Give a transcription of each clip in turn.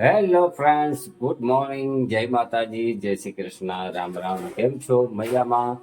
Hello friends good morning જય માતાજી. જય શ્રી કૃષ્ણ. રામ રામ. કેમ છો? મજામાં?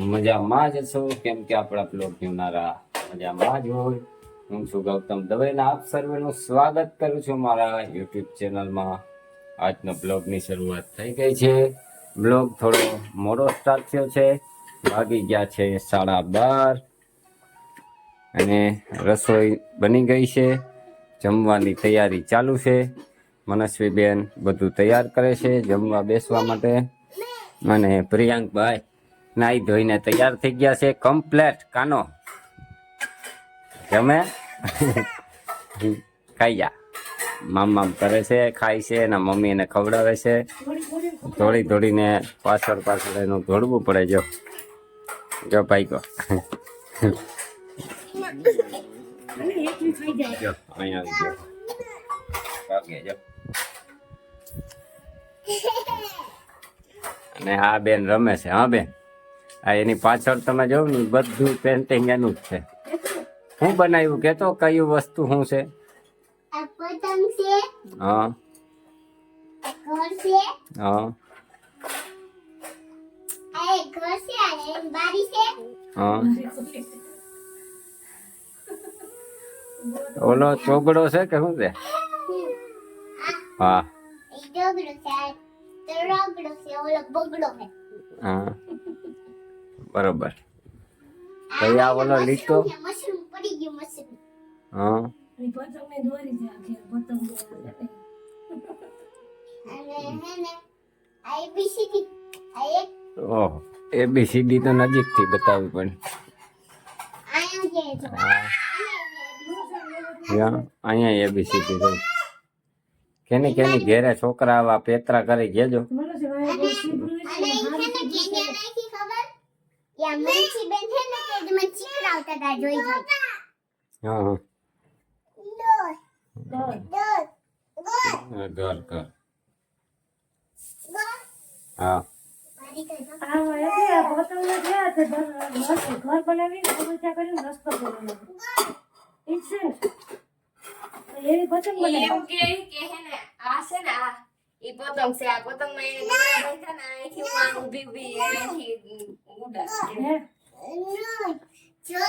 મજામાં જ છો? કેમ કે આપણા બ્લોગ જોનારા મજામાં જ હોય. હું છું ગૌતમ દવેના આપ સર્વેનું સ્વાગત કરું છું મારા યુટ્યુબ ચેનલમાં. આજનો બ્લોગની શરૂઆત થઈ ગઈ છે. બ્લોગ થોડો મોડો સ્ટાર્ટ થયો છે. વાગી ગયા છે સાડા બાર. અને રસોઈ બની ગઈ છે. જમવાની તૈયારી ચાલુ છે. મનસ્વીબેન બધું તૈયાર કરે છે જમવા બેસવા માટે. અને પ્રિયાંકભાઈ નાઈ ધોઈને તૈયાર થઈ ગયા છે કમ્પ્લેટ કાનો. જમે. ખાઈ જા મામ મામ કરે છે ખાય છે એના મમ્મી એને ખવડાવે છે. ધોળી ધોળીને પાછળ પાછળ એનું દોડવું પડે જો. જો ભાઈ કો જો અહીંયા જો. અને આ બેન રમે છે હા બેન? આ એની પાછળ તમે જોવ ને બધું પેન્ટિંગ એનું જ છે. હું બનાવ્યું? કે તો કયું વસ્તુ શું છે? હા. હા. ઓલો ચોગડો છે કે શું છે? હા. છે ઓલો બગડો છે હા. બરોબર. કઈ આ ઓલો લીટો? મશરૂમ પડી ગયું મશરૂમ. હા. અને હે ને આ એબીસીડી આ એક ઓહ એબીસીડી તો નજીકથી બતાવવી પડે અહીંયા હા. અહીંયા એબીસીડી છે. કેની કેની ઘેરે છોકરા આવા પેતરા કરી ગેજો હા ઘર બનાવી રસ્તો હા મારી તો જો. એમ કે કે હે ને આ છે ને આ ઈ પતંગ છે આ પતંગમાં એને દોરા ને અહીંથી હું ઊભી ઊભી અહીંથી ઉડા નહીં. જો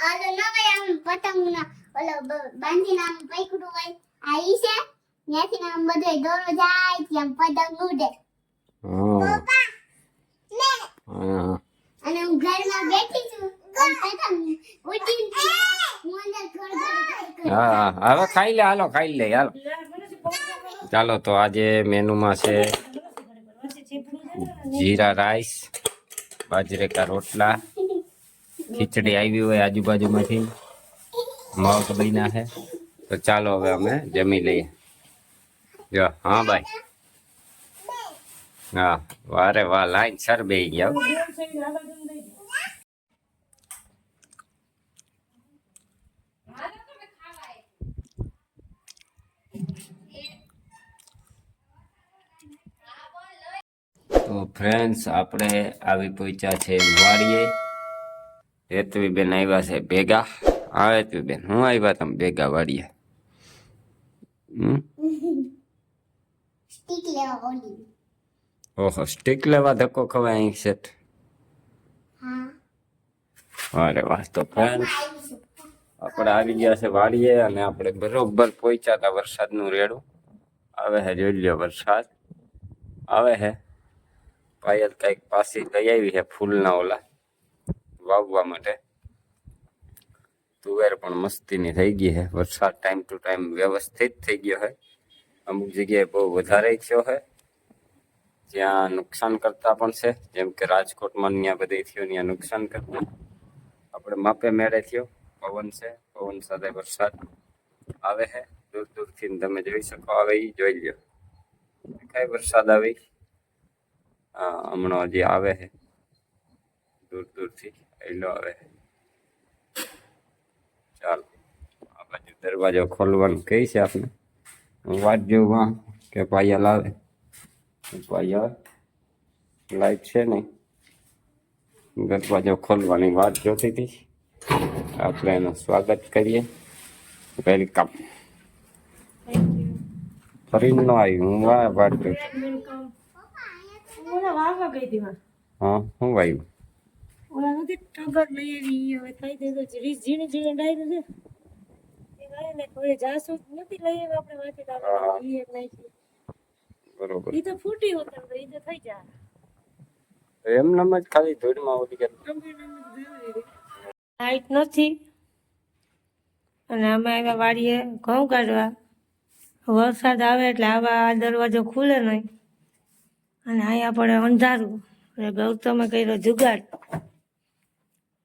ઓલો ન હોય આમ ઓલો આ ઈ છે ત્યાંથી આમ બધો દોરો જાય થી પતંગ ઉડે. લે. અને હું ઘરમાં બેઠી છું પતંગ ઉડી હું અંદર ઘર હા હવે ખાઈ લે, હાલો, ખાઈ લે, હાલો. ચાલો, તો આજે મેનુમાં છે જીરા રાઈસ બાજરે કા રોટલા, ખીચડી આવી હોય આજુબાજુમાંથી. મગ બન્યા છે. તો ચાલો હવે અમે જમી લઈએ. જો, હા, ભાઈ. હા, વારે વાહ, લાઈન સર બે ગયા હો. તો ફ્રેન્ડ્સ આપણે આવી પહોંચ્યા છે વાડીએ હેતવીબેન આવ્યા છે ભેગા. હા હેતવીબેન હું આવ્યા તમે ભેગા વાડીએ? ઓહો સ્ટીક લેવા ધક્કો ખવાય અહીં સેટ અરે વાહ તો ફ્રેન્ડ્સ આપણે આવી ગયા છે વાડીએ અને આપણે બરોબર પહોંચ્યા હતા વરસાદનું રેડું. આવે છે જોઈ લ્યો વરસાદ. આવે છે પાયલ કંઈક પાછી લઈ આવી છે ફૂલના ઓલા વાવવા માટે. તુવેર પણ મસ્તીની થઈ ગઈ છે. વરસાદ ટાઈમ ટુ ટાઈમ વ્યવસ્થિત થઈ ગયો છે. અમુક જગ્યાએ બહુ વધારે થયો છે. જ્યાં નુકસાન કરતા પણ છે. જેમ કે રાજકોટમાં ત્યાં બધે થયો ત્યાં નુકસાન કરતા. આપણે માપે મેળે થયો. પવન છે. પવન સાથે વરસાદ આવે છે. દૂર દૂરથી તમે જોઈ શકો. આવે એ જોઈ લ્યો. કઈ વરસાદ આવે હમણાં જે આવે છે. દૂર દૂરથી એલો આવે છે. ચાલો આ બાજુ દરવાજો ખોલવાનું કહે છે આપણે હું જોવા કે પાયા લાવે પાયા લાઈટ છે નહીં. દરવાજો ખોલવાની વાત જોતી હતી. આપણે એનું સ્વાગત કરીએ. વેલકમ. ફરી ન આવી હું વાત વાટતો ઓલા વાવવા ગઈ હતી માં. હા હું વાયું ઓલા નથી ટગર લઈ આવી ઈ હવે થઈ ગઈ તો ઝીણી ઝીણી ઝીણી ડાયરી છે એ ગઈ ને કોઈ જાસૂસ નથી લઈ આવી આપણે વાંચી તો આપણે ઈ એક નાખી બરોબર ઈ તો ફૂટી હોત તો ઈ તો થઈ જાય. એમનામ જ ખાલી ધૂળમાં ઓલી કે લાઈટ નથી. અને અમે આવ્યા વાડીએ ઘઉં કાઢવા. વરસાદ આવે એટલે આવા આ દરવાજો ખુલે નહીં. અને અહીંયા પડે અંધારું એટલે ગૌતમે કર્યો જુગાડ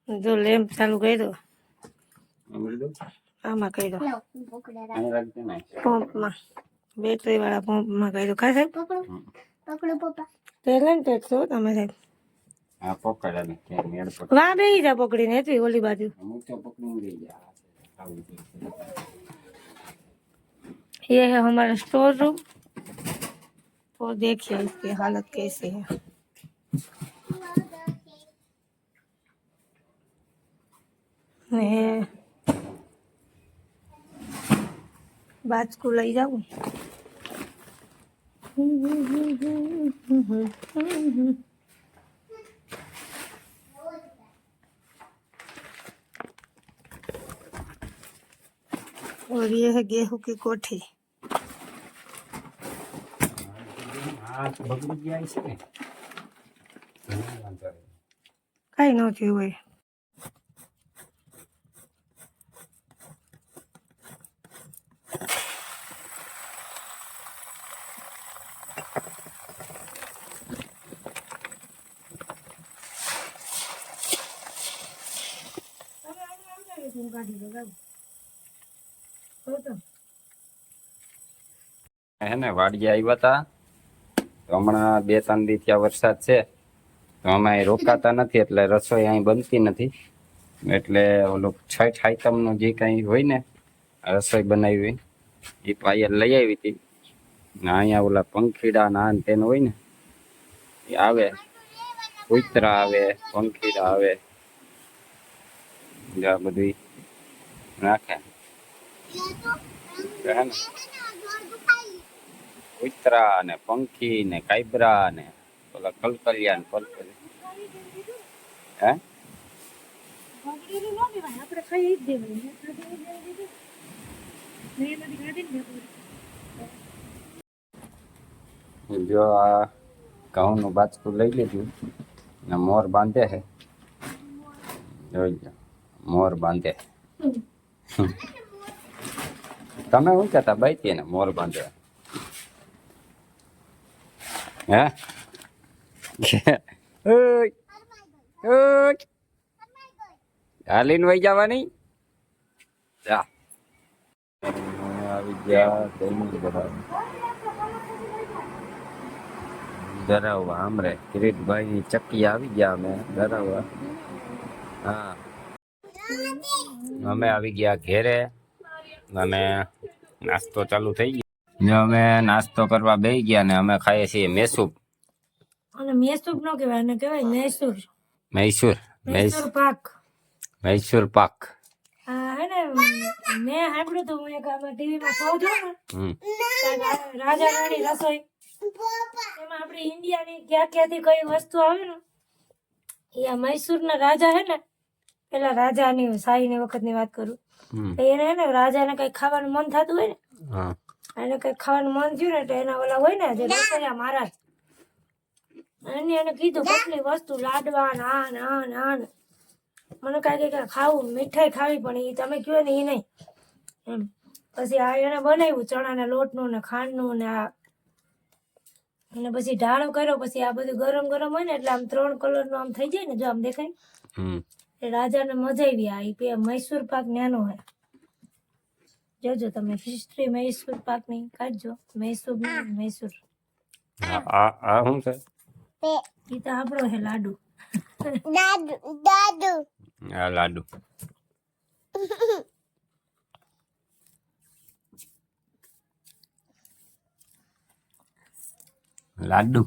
જો લેમ્પ ચાલુ કર્યો આમાં કર્યો લો પકડે રાખ. અહીં રાખજે ને પંપમાં બેટરી વાળા પંપમાં કર્યો ખા સાહેબ પકડો પકડો પપ્પા ટેલેન્ટેડ છો તમે સાહેબ હા પકડ અને ક્યાં મેળ પકડ વાહ બેહી જા પકડીને હતી ઓલી બાજુ અમુક તો પકડી રહી ગયા આવું છે. ये है हमारा स्टोर रूम तो देखिए इसकी हालत कैसी है। बात को ले जाऊँ। और ये है गेहूँ की कोठी। તો બગડી ગયા છે ને. કઈ ન થયું હોય હે ને વાડીએ આવ્યા હતા તો હમણાં બે, ત્રણ દી ત્યાં વરસાદ છે. તો અમે રોકાતા નથી, એટલે રસોઈ અહીં બનતી નથી. એટલે ઓલું છઠ આઈટમનું જે કંઈ હોય ને, રસોઈ બનાવી એ પાયર લઈ આવી હતી. અહીંયા ઓલા પંખીડા ના તેનું હોય ને, એ આવે. કુતરા આવે, પંખીડા આવે. આ બધું નાખે. હે ને? કૂતરા ને પંખી ને કાયબરા ને પેલા કલકલિયા ને પલકલિયા હે? જ ને આ ઘઉંનું બાચકું લઈ લીધું ને મોર બાંધે છે જોઈ લો મોર બાંધે તમે શું કહેતા? બાઈ ને મોર બાંધે હે? હાલીને વહી જવાની? જા. આવી ગયા. તેની ધરાવવા આમરે. કિરીટભાઈ ની ચક્કી આવી ગયા અમે. ધરાવવા. હા. અમે આવી ગયા ઘેરે. અને નાસ્તો ચાલુ થઈ ગયો. ને અમે નાસ્તો કરવા બે ગયા ને અમે ખાઈએ છીએ મેસૂપ અને મેસૂપ નો કહેવાય એને કહેવાય મૈસૂર. મૈસૂર મૈસૂર પાક. મૈસૂર પાક. હે ને મેં સાંભળ્યું હતું હું એક આમાં ટીવીમાં કહું છું ને. રાજા રાણી રસોઈ. એમાં આપણે ઇન્ડિયાની ક્યાં ક્યાંથી કઈ વસ્તુ આવે ને એ આ મૈસૂરના રાજા હે ને પેલા રાજાની શાહીની વખતની વાત કરું. એને હે ને રાજાને કઈ ખાવાનું મન થતું હોય ને હા. એને કઈ ખાવાનું મન થયું ને તો એના ઓલા હોય ને જે રસોઈયા મહારાજ એને એને કીધું કેટલી વસ્તુ લાડવા ને ને કઈ ને મને કાંઈ કે ખાવું મીઠાઈ ખાવી પણ એ તમે કયો ને એ નહીં. એમ. પછી આ એને બનાવ્યું ચણાના લોટનું ને ખાંડનું ને આ. અને પછી ઢાળો કર્યો પછી આ બધું ગરમ ગરમ હોય ને એટલે આમ ત્રણ કલરનું આમ થઈ જાય ને જો આમ દેખાય રાજા ને રાજાને મજા આવી આ મૈસૂર પાક નાનો હે. જોજો તમે હિસ્ટ્રી મૈસૂર પાકની કાઢજો. મૈસૂર મૈસૂર આ આ- આ શું છે? ઈ તો આપણો હે લાડુ. દાદુ દાદુ. આ લાડુ. લાડુ.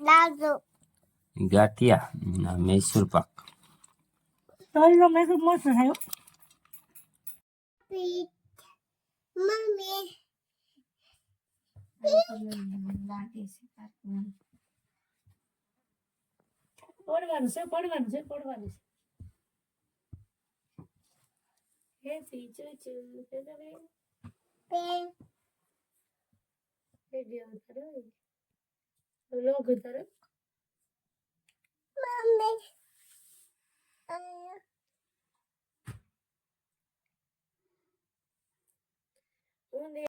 દાદુ. ગાંઠિયા ના મૈસૂર પાક. તલનો મૈસૂર મસ્ત થાય હો. પીઠ. મમ્મી. લાગે છે. પડવાનું છે પડવાનું છે પડવાનું છે. હેપી ચૂચુ પેન વિડિયો ઉતારો લોગ મમ્મી. Un día